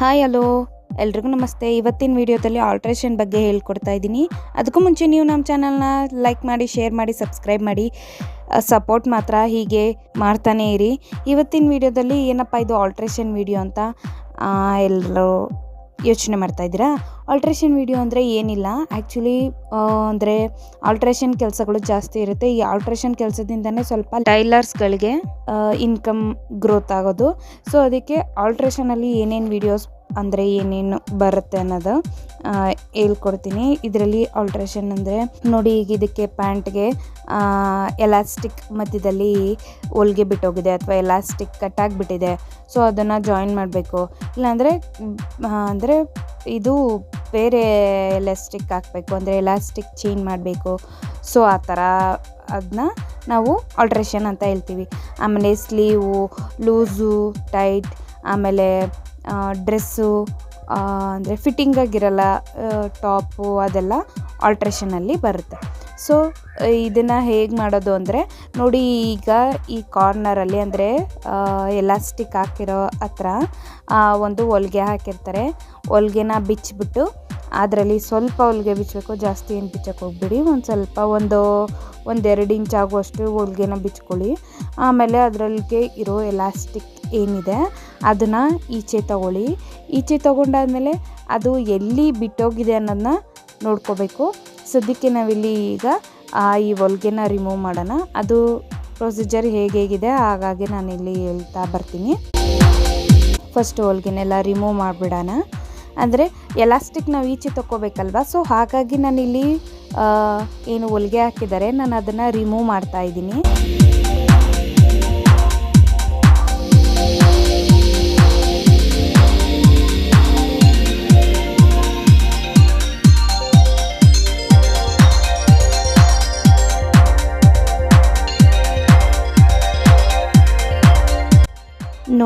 Hi hello ಎಲ್ರಿಗೂ ನಮಸ್ತೆ. ಇವತ್ತಿನ ವಿಡಿಯೋದಲ್ಲಿ ಆಲ್ಟ್ರೇಷನ್ ಬಗ್ಗೆ ಹೇಳ್ಕೊಡ್ತಾ ಇದ್ದೀನಿ. ಅದಕ್ಕೂ ಮುಂಚೆ ನೀವು ನಮ್ಮ ಚಾನಲ್ನ ಲೈಕ್ ಮಾಡಿ ಶೇರ್ ಮಾಡಿ ಸಬ್ಸ್ಕ್ರೈಬ್ ಮಾಡಿ ಸಪೋರ್ಟ್ ಮಾತ್ರ ಹೀಗೆ ಮಾಡ್ತಾನೇ ಇರಿ. ಇವತ್ತಿನ ವಿಡಿಯೋದಲ್ಲಿ ಏನಪ್ಪ ಇದು ಆಲ್ಟ್ರೇಷನ್ ವಿಡಿಯೋ ಅಂತ ಎಲ್ಲರೂ ಯೋಚನೆ ಮಾಡ್ತಾ ಇದ್ದೀರಾ? ಆಲ್ಟ್ರೇಷನ್ ವಿಡಿಯೋ ಅಂದರೆ ಏನಿಲ್ಲ. ಆ್ಯಕ್ಚುಲಿ ಅಂದರೆ ಆಲ್ಟ್ರೇಷನ್ ಕೆಲಸಗಳು ಜಾಸ್ತಿ ಇರುತ್ತೆ. ಈ ಆಲ್ಟ್ರೇಷನ್ ಕೆಲಸದಿಂದನೇ ಸ್ವಲ್ಪ ಟೈಲರ್ಸ್ಗಳಿಗೆ ಇನ್ಕಮ್ ಗ್ರೋತ್ ಆಗೋದು. ಸೊ ಅದಕ್ಕೆ ಆಲ್ಟ್ರೇಷನಲ್ಲಿ ಏನೇನು ವಿಡಿಯೋಸ್ ಅಂದರೆ ಏನೇನು ಬರುತ್ತೆ ಅನ್ನೋದು ಹೇಳ್ಕೊಡ್ತೀನಿ. ಇದರಲ್ಲಿ ಆಲ್ಟ್ರೇಷನ್ ಅಂದರೆ ನೋಡಿ ಈಗ ಇದಕ್ಕೆ ಪ್ಯಾಂಟ್ಗೆ ಎಲಾಸ್ಟಿಕ್ ಮಧ್ಯದಲ್ಲಿ ಹೊಲ್ಗೆ ಬಿಟ್ಟೋಗಿದೆ ಅಥವಾ ಎಲಾಸ್ಟಿಕ್ ಕಟ್ಟಾಗಿಬಿಟ್ಟಿದೆ ಸೊ ಅದನ್ನು ಜಾಯಿನ್ ಮಾಡಬೇಕು. ಇಲ್ಲಾಂದರೆ ಅಂದರೆ ಇದು ಬೇರೆ ಎಲಾಸ್ಟಿಕ್ ಹಾಕಬೇಕು, ಅಂದರೆ ಎಲಾಸ್ಟಿಕ್ ಚೇಂಜ್ ಮಾಡಬೇಕು. ಸೊ ಆ ಥರ ಅದನ್ನ ನಾವು ಆಲ್ಟ್ರೇಷನ್ ಅಂತ ಹೇಳ್ತೀವಿ. ಆಮೇಲೆ ಸ್ಲೀವು ಲೂಸು ಟೈಟ್ ಆಮೇಲೆ ಡ್ರೆಸ್ಸು ಅಂದರೆ ಫಿಟ್ಟಿಂಗ್ ಆಗಿರಲ್ಲ ಟಾಪು ಅದೆಲ್ಲ ಆಲ್ಟ್ರೇಷನಲ್ಲಿ ಬರುತ್ತೆ. ಸೊ ಇದನ್ನು ಹೇಗೆ ಮಾಡೋದು ಅಂದರೆ, ನೋಡಿ ಈಗ ಈ ಕಾರ್ನರಲ್ಲಿ ಅಂದರೆ ಎಲಾಸ್ಟಿಕ್ ಹಾಕಿರೋ ಹತ್ರ ಒಂದು ಹೊಲ್ಗೆ ಹಾಕಿರ್ತಾರೆ. ಹೊಲ್ಗೆನ ಬಿಚ್ಚಿಬಿಟ್ಟು ಅದರಲ್ಲಿ ಸ್ವಲ್ಪ ಹೊಲ್ಗೆ ಬಿಚ್ಚಬೇಕು ಜಾಸ್ತಿ ಏನು ಬಿಚ್ಚಕ್ಕೆ ಹೋಗ್ಬೇಡಿ. ಒಂದು ಸ್ವಲ್ಪ ಒಂದು, ಒಂದೆರಡು ಇಂಚ್ ಆಗುವಷ್ಟು ಹೊಲ್ಗೆನ ಬಿಚ್ಕೊಳ್ಳಿ. ಆಮೇಲೆ ಅದರಲ್ಲಿಗೆ ಇರೋ ಎಲಾಸ್ಟಿಕ್ ಏನಿದೆ, ಅದನ್ನು ಈಚೆ ತಗೊಳ್ಳಿ. ಈಚೆ ತೊಗೊಂಡಾದಮೇಲೆ ಅದು ಎಲ್ಲಿ ಬಿಟ್ಟೋಗಿದೆ ಅನ್ನೋದನ್ನ ನೋಡ್ಕೋಬೇಕು. ಸದ್ಯಕ್ಕೆ ನಾವಿಲ್ಲಿ ಈಗ ಈ ಹೊಲ್ಗೆನ ರಿಮೂವ್ ಮಾಡೋಣ. ಅದು ಪ್ರೊಸೀಜರ್ ಹೇಗೆ ಹೇಗಿದೆ, ಹಾಗಾಗಿ ಇಲ್ಲಿ ಹೇಳ್ತಾ ಬರ್ತೀನಿ. ಫಸ್ಟ್ ಹೊಲ್ಗೆನೆಲ್ಲ ರಿಮೂವ್ ಮಾಡಿಬಿಡೋಣ. ಅಂದರೆ ಎಲಾಸ್ಟಿಕ್ ನಾವು ಈಚೆ ತೊಗೋಬೇಕಲ್ವ ಸೊ ಹಾಗಾಗಿ ನಾನಿಲ್ಲಿ ಏನು ಹೊಲಿಗೆ ಹಾಕಿದ್ದಾರೆ. ನಾನು ಅದನ್ನು ರಿಮೂವ್ ಮಾಡ್ತಾ ಇದ್ದೀನಿ.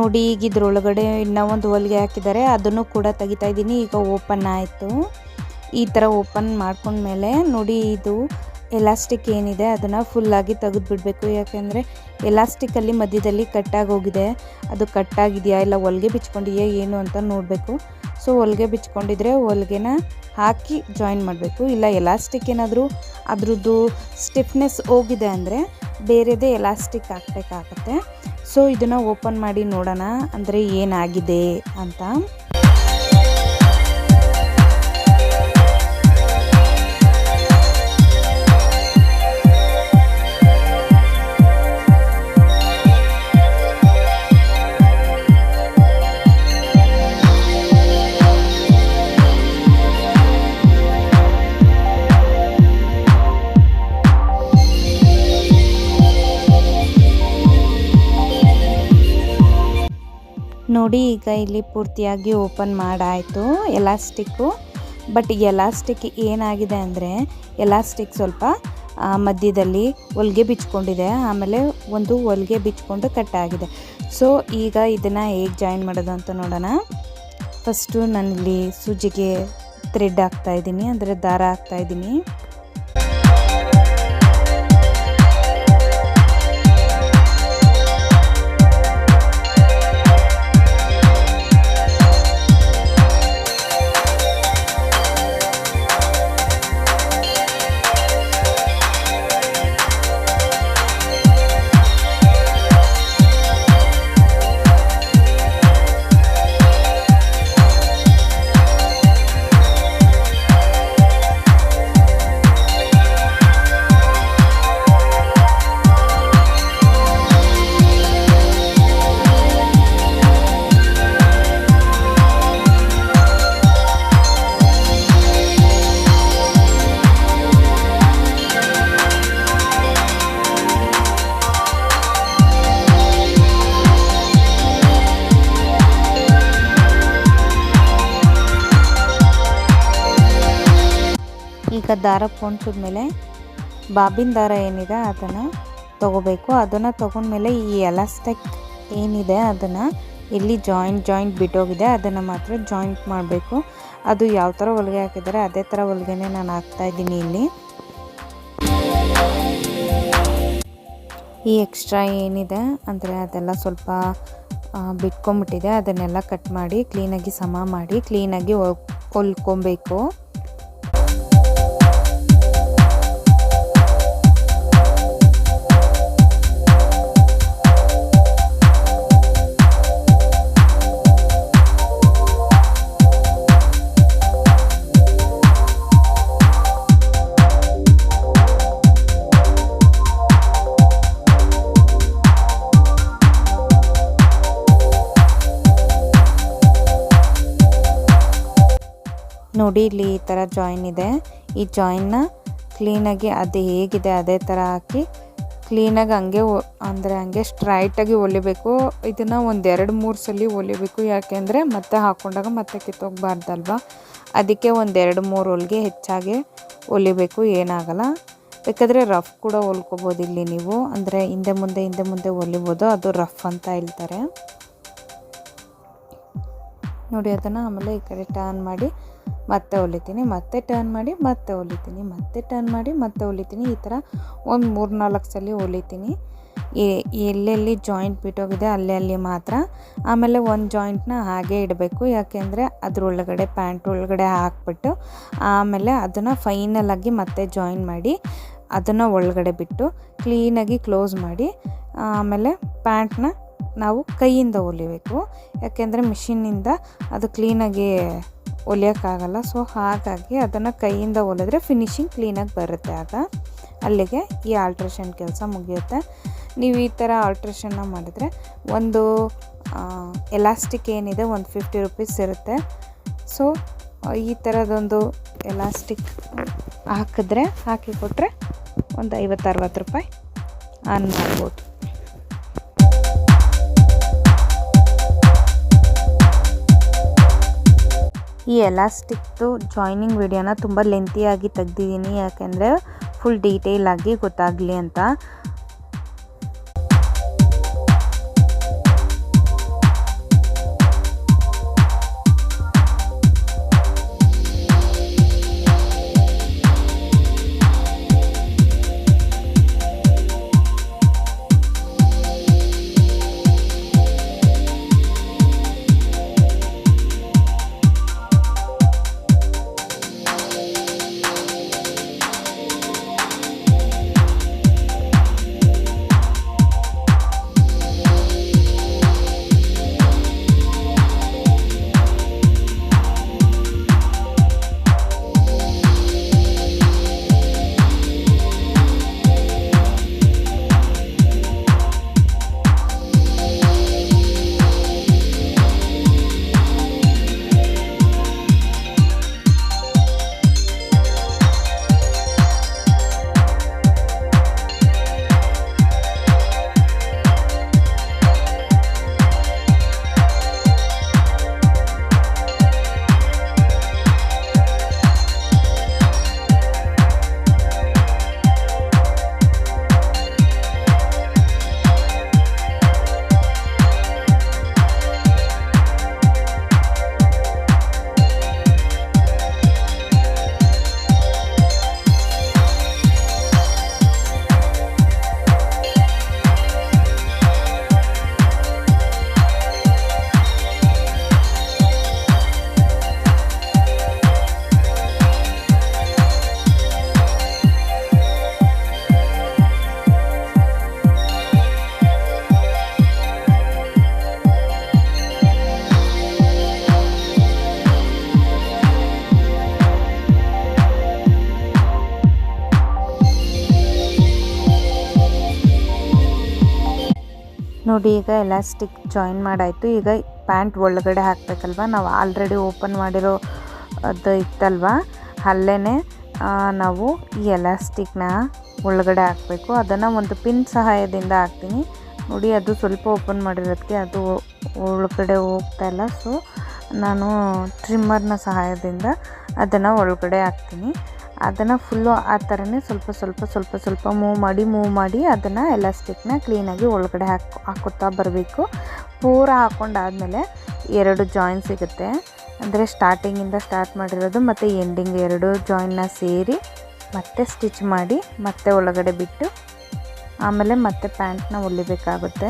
ನೋಡಿ ಈಗ ಇದ್ರೊಳಗಡೆ ಇನ್ನೂ ಒಂದು ಹೊಲಿಗೆ ಹಾಕಿದ್ದಾರೆ. ಅದನ್ನು ಕೂಡ ತೆಗಿತಾ ಇದ್ದೀನಿ. ಈಗ ಓಪನ್ ಆಯಿತು. ಈ ಥರ ಓಪನ್ ಮಾಡ್ಕೊಂಡ್ಮೇಲೆ ನೋಡಿ ಇದು ಎಲಾಸ್ಟಿಕ್ ಏನಿದೆ ಅದನ್ನು ಫುಲ್ಲಾಗಿ ತೆಗೆದುಬಿಡಬೇಕು. ಯಾಕೆಂದರೆ ಎಲಾಸ್ಟಿಕಲ್ಲಿ ಮಧ್ಯದಲ್ಲಿ ಕಟ್ಟಾಗಿ ಹೋಗಿದೆ ಅದು ಕಟ್ಟಾಗಿದೆಯಾ ಇಲ್ಲ ಹೊಲಿಗೆ ಬಿಚ್ಕೊಂಡಿದೆಯಾ ಏನು ಅಂತ ನೋಡಬೇಕು. ಸೊ ಹೊಲಿಗೆ ಬಿಚ್ಕೊಂಡಿದ್ರೆ ಹೊಲಿಗೆನ ಹಾಕಿ ಜಾಯಿನ್ ಮಾಡಬೇಕು. ಇಲ್ಲ ಎಲಾಸ್ಟಿಕ್ ಏನಾದರೂ ಅದ್ರದ್ದು ಸ್ಟಿಫ್ನೆಸ್ ಹೋಗಿದೆ ಅಂದರೆ ಬೇರೆದೇ ಎಲಾಸ್ಟಿಕ್ ಹಾಕಬೇಕಾಗತ್ತೆ. ಸೊ ಇದನ್ನು ಓಪನ್ ಮಾಡಿ ನೋಡೋಣ. ಅಂದರೆ ಏನಾಗಿದೆ ಅಂತ. ನೋಡಿ ಈಗ ಇಲ್ಲಿ ಪೂರ್ತಿಯಾಗಿ ಓಪನ್ ಮಾಡಾಯಿತು ಎಲಾಸ್ಟಿಕ್ಕು ಬಟ್ ಎಲಾಸ್ಟಿಕ್ ಏನಾಗಿದೆ ಅಂದರೆ ಎಲಾಸ್ಟಿಕ್ ಸ್ವಲ್ಪ ಮಧ್ಯದಲ್ಲಿ ಹೊಲಿಗೆ ಬಿಚ್ಕೊಂಡಿದೆ. ಆಮೇಲೆ ಒಂದು ಹೊಲಿಗೆ ಬಿಚ್ಕೊಂಡು ಕಟ್ಟಾಗಿದೆ ಸೊ ಈಗ ಇದನ್ನು ಹೇಗೆ ಜಾಯಿನ್ ಮಾಡೋದು ಅಂತ ನೋಡೋಣ. ಫಸ್ಟು ನಾನಿಲ್ಲಿ ಸೂಜಿಗೆ ಥ್ರೆಡ್ ಹಾಕ್ತಾಯಿದ್ದೀನಿ ಅಂದರೆ ದಾರ ಹಾಕ್ತಾ ದಾರ ಮೇಲೆ ಬಾಬಿನ ದಾರ ಏನಿದೆ ಅದನ್ನು ತಗೋಬೇಕು. ಅದನ್ನು ತೊಗೊಂಡ್ಮೇಲೆ ಈ ಎಲಾಸ್ಟಿಕ್ ಏನಿದೆ ಅದನ್ನು ಇಲ್ಲಿ ಜಾಯಿಂಟ್ ಜಾಯಿಂಟ್ ಬಿಟ್ಟೋಗಿದೆ. ಅದನ್ನು ಮಾತ್ರ ಜಾಯಿಂಟ್ ಮಾಡಬೇಕು. ಅದು ಯಾವ ಥರ ಹೊಲಿಗೆ ಹಾಕಿದ್ದಾರೆ ಅದೇ ಥರ ಹೊಲಿಗೆನೇ ನಾನು ಹಾಕ್ತಾಯಿದ್ದೀನಿ ಇಲ್ಲಿ. ಈ ಎಕ್ಸ್ಟ್ರಾ ಏನಿದೆ ಅಂದರೆ ಅದೆಲ್ಲ ಸ್ವಲ್ಪ ಬಿಟ್ಕೊಂಬಿಟ್ಟಿದೆ ಅದನ್ನೆಲ್ಲ ಕಟ್ ಮಾಡಿ, ಕ್ಲೀನಾಗಿ ಸಮ ಮಾಡಿ, ಕ್ಲೀನಾಗಿ ಹೊಲ್ಕೊಬೇಕು. ನೋಡಿ ಇಲ್ಲಿ ಈ ಥರ ಜಾಯಿನ್ ಇದೆ. ಈ ಜಾಯಿನ್ನ ಕ್ಲೀನಾಗಿ ಅದು ಹೇಗಿದೆ, ಅದೇ ಥರ ಹಾಕಿ ಕ್ಲೀನಾಗಿ ಹಂಗೆ ಅಂದರೆ ಹಂಗೆ ಸ್ಟ್ರೈಟಾಗಿ ಹೊಲಿಬೇಕು ಇದನ್ನು ಒಂದು ಎರಡು ಮೂರು ಸಲ ಹೊಲಿಬೇಕು ಯಾಕೆಂದರೆ ಮತ್ತೆ ಹಾಕ್ಕೊಂಡಾಗ ಮತ್ತೆ ಕಿತ್ತೋಗ್ಬಾರ್ದಲ್ವ? ಅದಕ್ಕೆ ಒಂದು ಎರಡು ಮೂರು ಹೊಲಿಗೆ ಹೆಚ್ಚಾಗಿ ಹೊಲಿಬೇಕು ಏನಾಗಲ್ಲ. ಬೇಕಾದರೆ ರಫ್ ಕೂಡ ಹೊಲ್ಕೋಬೋದು ಇಲ್ಲಿ ನೀವು. ಅಂದರೆ ಹಿಂದೆ ಮುಂದೆ ಹಿಂದೆ ಮುಂದೆ ಹೊಲಿಬೋದು ಅದು ರಫ್ ಅಂತ ಹೇಳ್ತಾರೆ. ನೋಡಿ ಅದನ್ನು ಆಮೇಲೆ ಈ ಕಡೆ ಟರ್ನ್ ಮಾಡಿ ಮತ್ತೆ ಹೊಲಿತೀನಿ, ಮತ್ತೆ ಟರ್ನ್ ಮಾಡಿ, ಮತ್ತೆ ಹೊಲಿತೀನಿ, ಮತ್ತೆ ಟರ್ನ್ ಮಾಡಿ, ಮತ್ತೆ ಹೊಲಿತೀನಿ. ಈ ಥರ ಒಂದು ಮೂರು ನಾಲ್ಕು ಸಲ ಹೊಲಿತೀನಿ. ಎಲ್ಲೆಲ್ಲಿ ಜಾಯಿಂಟ್ ಬಿಟ್ಟೋಗಿದೆ ಅಲ್ಲಿ ಅಲ್ಲಿ ಮಾತ್ರ. ಆಮೇಲೆ ಒಂದು ಜಾಯಿಂಟ್ನ ಹಾಗೆ ಇಡಬೇಕು. ಯಾಕೆಂದರೆ ಅದರೊಳಗಡೆ ಪ್ಯಾಂಟ್ ಒಳಗಡೆ ಹಾಕ್ಬಿಟ್ಟು ಆಮೇಲೆ ಅದನ್ನು ಫೈನಲಾಗಿ ಮತ್ತೆ ಜಾಯಿನ್ ಮಾಡಿ ಅದನ್ನು ಒಳಗಡೆ ಬಿಟ್ಟು ಕ್ಲೀನಾಗಿ ಕ್ಲೋಸ್ ಮಾಡಿ ಆಮೇಲೆ ಪ್ಯಾಂಟ್ನ ನಾವು ಕೈಯಿಂದ ಹೊಲಿಬೇಕು. ಯಾಕೆಂದರೆ ಮಿಷಿನ್ನಿಂದ ಅದು ಕ್ಲೀನಾಗಿ ಹೊಲಿಯೋಕ್ಕಾಗಲ್ಲ ಸೊ ಹಾಗಾಗಿ ಅದನ್ನು ಕೈಯಿಂದ ಹೊಲಿದ್ರೆ ಫಿನಿಶಿಂಗ್ ಕ್ಲೀನಾಗಿ ಬರುತ್ತೆ ಆಗ. ಅಲ್ಲಿಗೆ ಈ ಆಲ್ಟ್ರೇಷನ್ ಕೆಲಸ ಮುಗಿಯುತ್ತೆ. ನೀವು ಈ ಥರ ಆಲ್ಟ್ರೇಷನ್ನ ಮಾಡಿದರೆ ಒಂದು ಎಲಾಸ್ಟಿಕ್ ಏನಿದೆ ಒಂದು ಫಿಫ್ಟಿ ರುಪೀಸ್ ಇರುತ್ತೆ. ಸೊ ಈ ಥರದೊಂದು ಎಲಾಸ್ಟಿಕ್ ಹಾಕಿದ್ರೆ, ಹಾಕಿ ಕೊಟ್ಟರೆ ಒಂದು ಐವತ್ತು, ಅರವತ್ತು ರೂಪಾಯಿ ಆನ್ ಮಾಡ್ಬೋದು. ಈ ಎಲಾಸ್ಟಿಕ್ದು ಜಾಯ್ನಿಂಗ್ ವಿಡಿಯೋನ ತುಂಬ ಲೆಂತಿಯಾಗಿ ತೆಗ್ದಿದ್ದೀನಿ ಯಾಕೆಂದರೆ ಫುಲ್ ಡೀಟೇಲ್ ಆಗಿ ಗೊತ್ತಾಗಲಿ ಅಂತ. ನೋಡಿ ಈಗ ಎಲಾಸ್ಟಿಕ್ ಜಾಯಿನ್ ಮಾಡಾಯಿತು. ಈಗ ಪ್ಯಾಂಟ್ ಒಳಗಡೆ ಹಾಕಬೇಕಲ್ವ? ನಾವು ಆಲ್ರೆಡಿ ಓಪನ್ ಮಾಡಿರೋ, ಅದು ಇತ್ತಲ್ವ? ಅಲ್ಲೇ ನಾವು ಈ ಎಲಾಸ್ಟಿಕ್ನ ಒಳಗಡೆ ಹಾಕಬೇಕು. ಅದನ್ನು ಒಂದು ಪಿನ್ ಸಹಾಯದಿಂದ ಹಾಕ್ತೀನಿ. ನೋಡಿ, ಅದು ಸ್ವಲ್ಪ ಓಪನ್ ಮಾಡಿರೋದಕ್ಕೆ ಅದು ಒಳಗಡೆ ಹೋಗ್ತಾ ಇಲ್ಲ. ಸೊ ನಾನು ಟ್ರಿಮ್ಮರ್ನ ಸಹಾಯದಿಂದ ಅದನ್ನು ಒಳಗಡೆ ಹಾಕ್ತೀನಿ. ಅದನ್ನು ಫುಲ್ಲು ಆ ಥರನೇ ಸ್ವಲ್ಪ ಸ್ವಲ್ಪ ಸ್ವಲ್ಪ ಸ್ವಲ್ಪ ಮೂವ್ ಮಾಡಿ ಮೂವ್ ಮಾಡಿ ಅದನ್ನು ಎಲಾಸ್ಟಿಕ್ನ ಕ್ಲೀನಾಗಿ ಒಳಗಡೆ ಹಾಕಿ ಹಾಕುತ್ತಾ ಬರಬೇಕು. ಪೂರ ಹಾಕ್ಕೊಂಡಾದಮೇಲೆ ಎರಡು ಜಾಯಿನ್ ಸಿಗುತ್ತೆ. ಅಂದರೆ ಸ್ಟಾರ್ಟಿಂಗಿಂದ ಸ್ಟಾರ್ಟ್ ಮಾಡಿರೋದು ಮತ್ತು ಎಂಡಿಂಗ್ ಎರಡು ಜಾಯಿನ್ನ ಸೇರಿ ಮತ್ತೆ ಸ್ಟಿಚ್ ಮಾಡಿ ಮತ್ತೆ ಒಳಗಡೆ ಬಿಟ್ಟು ಆಮೇಲೆ ಮತ್ತೆ ಪ್ಯಾಂಟ್ನ ಹೊಲಿಬೇಕಾಗುತ್ತೆ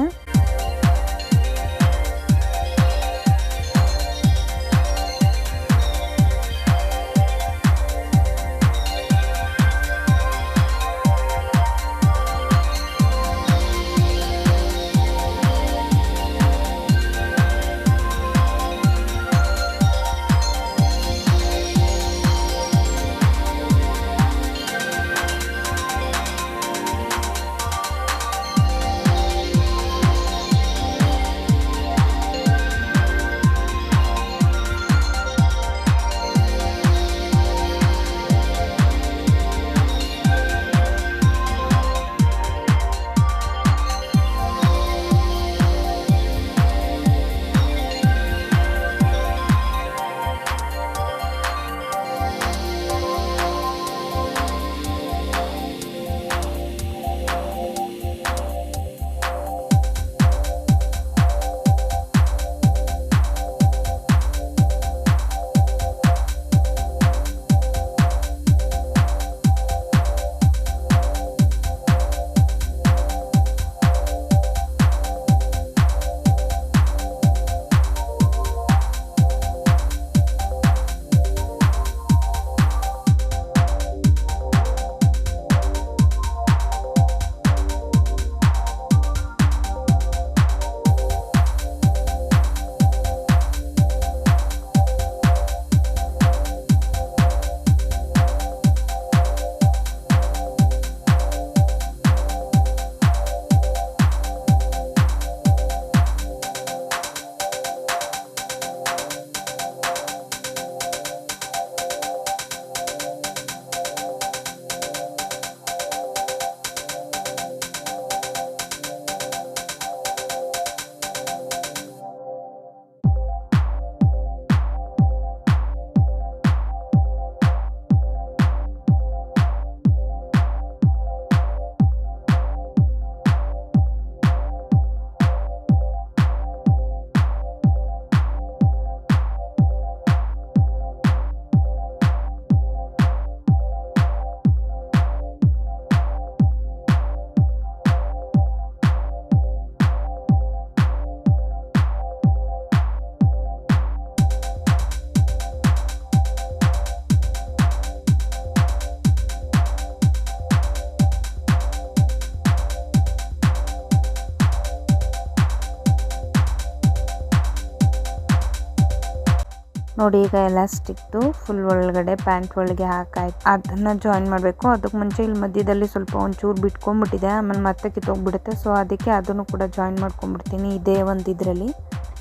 ನೋಡಿ ಈಗ ಎಲಾಸ್ಟಿಕ್ದು ಫುಲ್ ಒಳಗಡೆ ಪ್ಯಾಂಟ್ ಒಳಗೆ ಹಾಕಾಯ್ತು. ಅದನ್ನ ಜಾಯಿನ್ ಮಾಡಬೇಕು. ಅದಕ್ಕೆ ಮುಂಚೆ ಇಲ್ಲಿ ಮಧ್ಯದಲ್ಲಿ ಸ್ವಲ್ಪ ಒಂಚೂರು ಬಿಟ್ಕೊಂಡ್ಬಿಟ್ಟಿದೆ. ಆಮೇಲೆ ಮತ್ತೆ ಕಿತ್ತೋಗ್ಬಿಡುತ್ತೆ. ಸೊ ಅದಕ್ಕೆ ಅದನ್ನು ಕೂಡ ಜಾಯಿನ್ ಮಾಡ್ಕೊಂಡ್ಬಿಡ್ತೀನಿ ಇದೇ ಒಂದು ಇದರಲ್ಲಿ.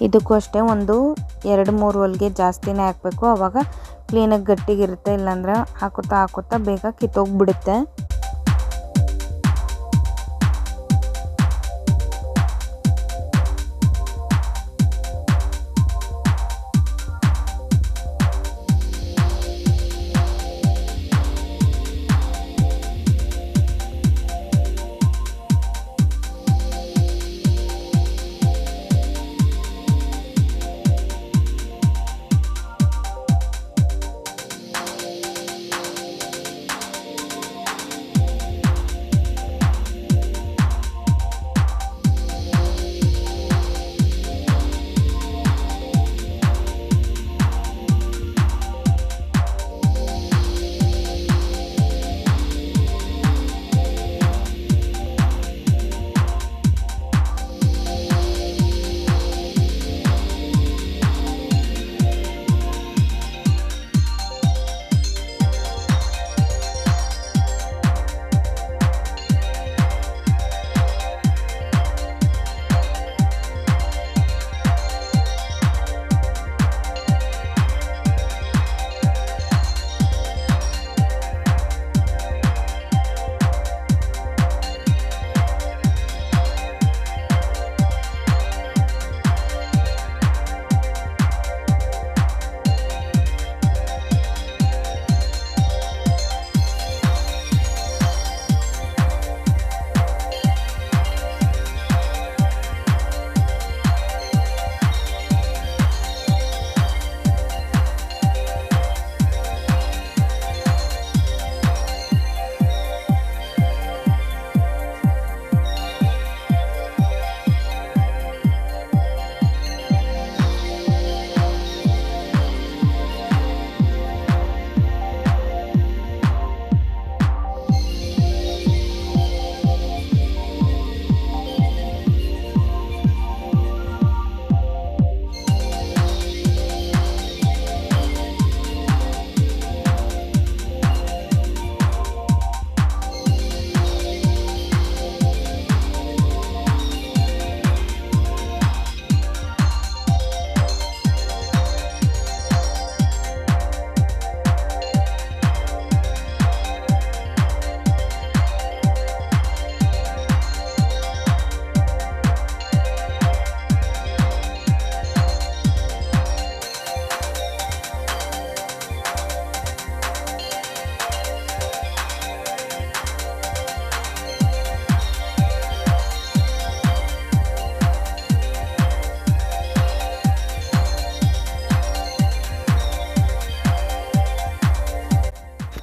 ಇದಕ್ಕೂ ಅಷ್ಟೇ ಒಂದು ಎರಡು ಮೂರು ಹೊಲಿಗೆ ಜಾಸ್ತಿನೇ ಹಾಕಬೇಕು. ಅವಾಗ ಕ್ಲೀನಾಗಿ ಗಟ್ಟಿಗಿರುತ್ತೆ. ಇಲ್ಲಾಂದ್ರೆ ಹಾಕುತ್ತಾ ಹಾಕುತ್ತಾ ಬೇಗ ಕಿತ್ತೋಗ್ಬಿಡುತ್ತೆ.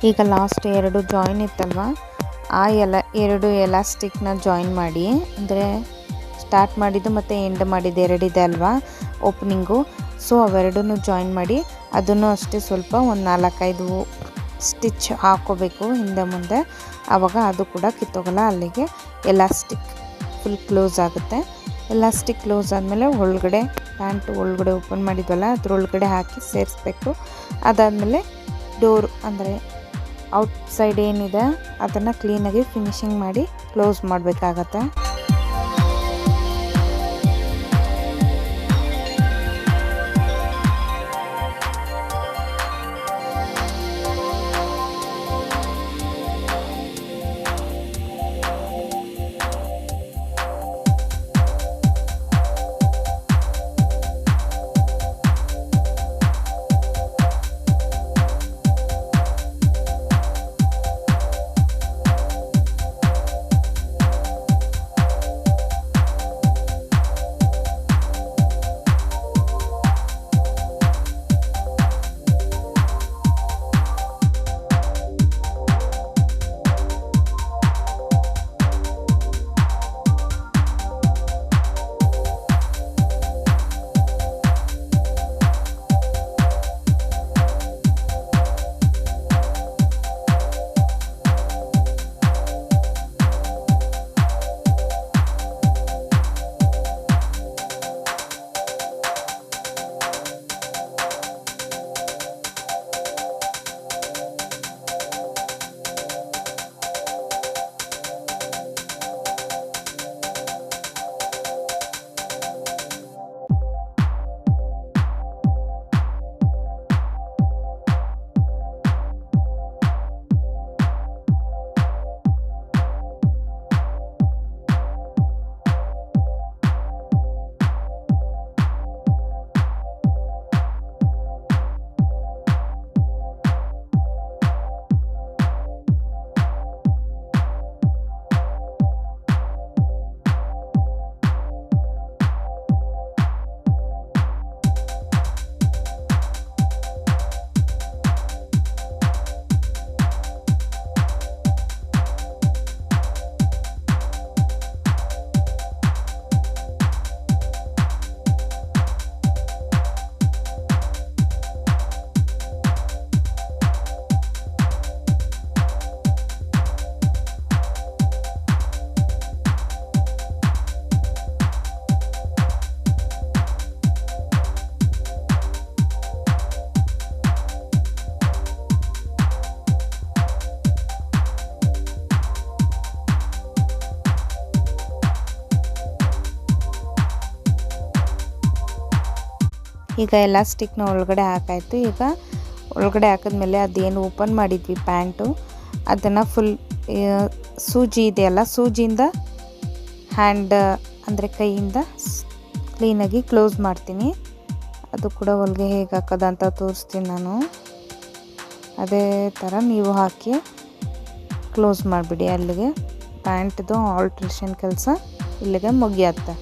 ಈಗ ಲಾಸ್ಟ್ ಎರಡು ಜಾಯಿನ್ ಇತ್ತಲ್ವ? ಆ ಎಲ, ಎರಡು ಎಲಾಸ್ಟಿಕ್ನ ಜಾಯಿನ್ ಮಾಡಿ, ಅಂದರೆ ಸ್ಟಾರ್ಟ್ ಮಾಡಿದ್ದು ಮತ್ತು ಎಂಡ್ ಮಾಡಿದ್ದು ಎರಡಿದೆ ಅಲ್ವಾ ಓಪನಿಂಗು ಸೊ ಅವೆರಡೂ ಜಾಯಿನ್ ಮಾಡಿ, ಅದನ್ನು ಅಷ್ಟೇ ಸ್ವಲ್ಪ ಒಂದು ನಾಲ್ಕೈದು ಸ್ಟಿಚ್ ಹಾಕೋಬೇಕು ಹಿಂದೆ ಮುಂದೆ. ಆವಾಗ ಅದು ಕೂಡ ಕಿತ್ತೋಗಲ್ಲ, ಅಲ್ಲಿಗೆ ಎಲಾಸ್ಟಿಕ್ ಫುಲ್ ಕ್ಲೋಸ್ ಆಗುತ್ತೆ. ಎಲಾಸ್ಟಿಕ್ ಕ್ಲೋಸ್ ಆದಮೇಲೆ ಒಳಗಡೆ ಪ್ಯಾಂಟ್ ಒಳಗಡೆ ಓಪನ್ ಮಾಡಿದ್ವಲ್ಲ, ಅದ್ರೊಳಗಡೆ ಹಾಕಿ ಸೇರಿಸ್ಬೇಕು. ಅದಾದಮೇಲೆ ಡೋರ್ ಅಂದರೆ ಔಟ್ ಸೈಡ್ ಏನಿದೆ ಅದನ್ನು ಕ್ಲೀನಾಗಿ ಫಿನಿಶಿಂಗ್ ಮಾಡಿ ಕ್ಲೋಸ್ ಮಾಡಬೇಕಾಗತ್ತೆ. ಈಗ ಎಲಾಸ್ಟಿಕ್ನ ಒಳಗಡೆ ಹಾಕಾಯಿತು. ಈಗ ಒಳಗಡೆ ಹಾಕಿದ್ಮೇಲೆ ಅದೇನು ಓಪನ್ ಮಾಡಿದ್ವಿ ಪ್ಯಾಂಟು ಅದನ್ನು ಫುಲ್ ಸೂಜಿ ಇದೆಯಲ್ಲ, ಸೂಜಿಯಿಂದ ಹ್ಯಾಂಡ್ ಅಂದರೆ ಕೈಯಿಂದ ಕ್ಲೀನಾಗಿ ಕ್ಲೋಸ್ ಮಾಡ್ತೀನಿ. ಅದು ಕೂಡ ಹೊಲಿಗೆ ಹೇಗೆ ಹಾಕೋದಂತ ತೋರಿಸ್ತೀನಿ ನಾನು. ಅದೇ ಥರ ನೀವು ಹಾಕಿ ಕ್ಲೋಸ್ ಮಾಡಿಬಿಡಿ ಅಲ್ಲಿಗೆ. ಪ್ಯಾಂಟ್ದು ಆಲ್ಟ್ರೇಷನ್ ಕೆಲಸ ಇಲ್ಲಿಗೆ ಮುಗಿಯತ್ತೆ.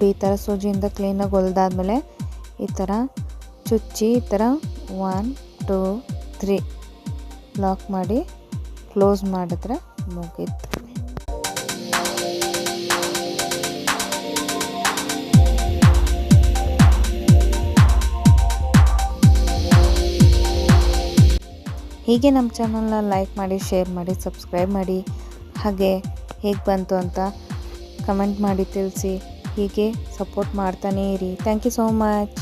ನೋಡಿ, ಈ ಥರ ಸೂಜಿಯಿಂದ ಕ್ಲೀನಾಗಿ ಹೊಲ್ದಾದ್ಮೇಲೆ ಈ ಥರ ಚುಚ್ಚಿ ಈ ಥರ ಒನ್ ಟೂ ತ್ರೀ ಲಾಕ್ ಮಾಡಿ ಕ್ಲೋಸ್ ಮಾಡಿದ್ರೆ ಮುಗೀತು. ಹೀಗೆ ನಮ್ಮ ಚಾನಲ್ನ ಲೈಕ್ ಮಾಡಿ ಶೇರ್ ಮಾಡಿ ಸಬ್ಸ್ಕ್ರೈಬ್ ಮಾಡಿ, ಹಾಗೆ ಹೇಗೆ ಬಂತು ಅಂತ ಕಮೆಂಟ್ ಮಾಡಿ ತಿಳಿಸಿ. ಹೀಗೆ ಸಪೋರ್ಟ್ ಮಾಡ್ತಾನೇ ಇರಿ. Thank you so much